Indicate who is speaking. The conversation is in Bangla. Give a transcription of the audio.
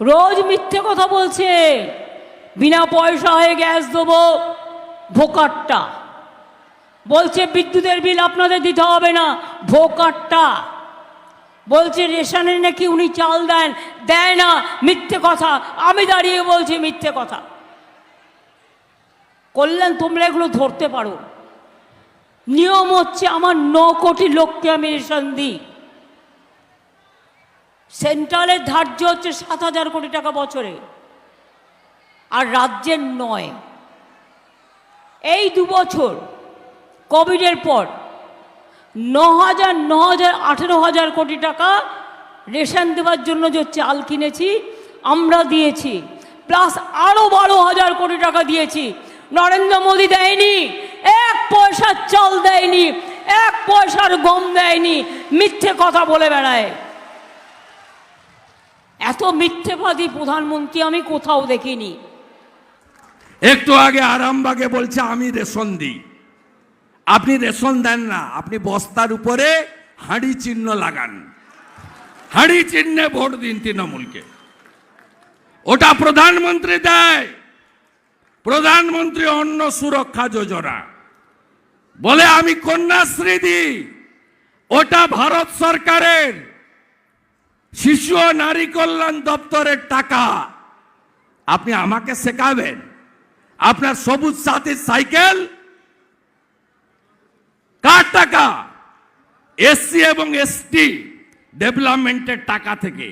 Speaker 1: রোজ মিথ্যে কথা বলছে। বিনা পয়সা হয়ে গ্যাস দেবো ভোকারটা বলছে, বিদ্যুতের বিল আপনাদের দিতে হবে না ভোকারটা বলছে রেশনে নাকি উনি চাল দেন। দেয় না, মিথ্যে কথা। আমি দাঁড়িয়ে বলছি মিথ্যে কথা। করলেন তোমরা এগুলো ধরতে পারো। নিয়ম হচ্ছে, আমার ন কোটি লোককে আমি রেশন দিই। সেন্ট্রালের ধার্য হচ্ছে সাত হাজার কোটি টাকা বছরে, আর রাজ্যের নয়। এই দু বছর কোভিডের পর ন হাজার ন হাজার আঠেরো হাজার কোটি টাকা রেশন দেওয়ার জন্য যে চাল কিনেছি, আমরা দিয়েছি, প্লাস আরও বারো হাজার কোটি টাকা দিয়েছি। নরেন্দ্র মোদী দেয়নি, এক পয়সার চাল দেয়নি, এক পয়সার গম দেয়নি, মিথ্যে কথা বলে বেড়ায়। এত মিথ্যেবাদী প্রধানমন্ত্রী আমি কোথাও দেখিনি।
Speaker 2: একটু আগে আরামবাগে বলছে, আমি রেশন দিই। আপনি রেশন দেন না, আপনি বস্তার উপরে হাঁড়ি চিহ্ন লাগান। হাঁড়ি চিহ্নে ভোট দিন তৃণমূলকে। ওটা প্রধানমন্ত্রী দেয়। প্রধানমন্ত্রী অন্ন সুরক্ষা যোজনা। বলে, আমি কন্যাশ্রী দিই। ওটা ভারত সরকারের। শিশু ও নারী কল্যাণ দপ্তরের টাকা আপনি আমাকে শেখাবেন। আপনার সবুজ সাথী সাইকেল, কার টাকা? এসসি এবং এসটি ডেভেলপমেন্টের টাকা থেকে।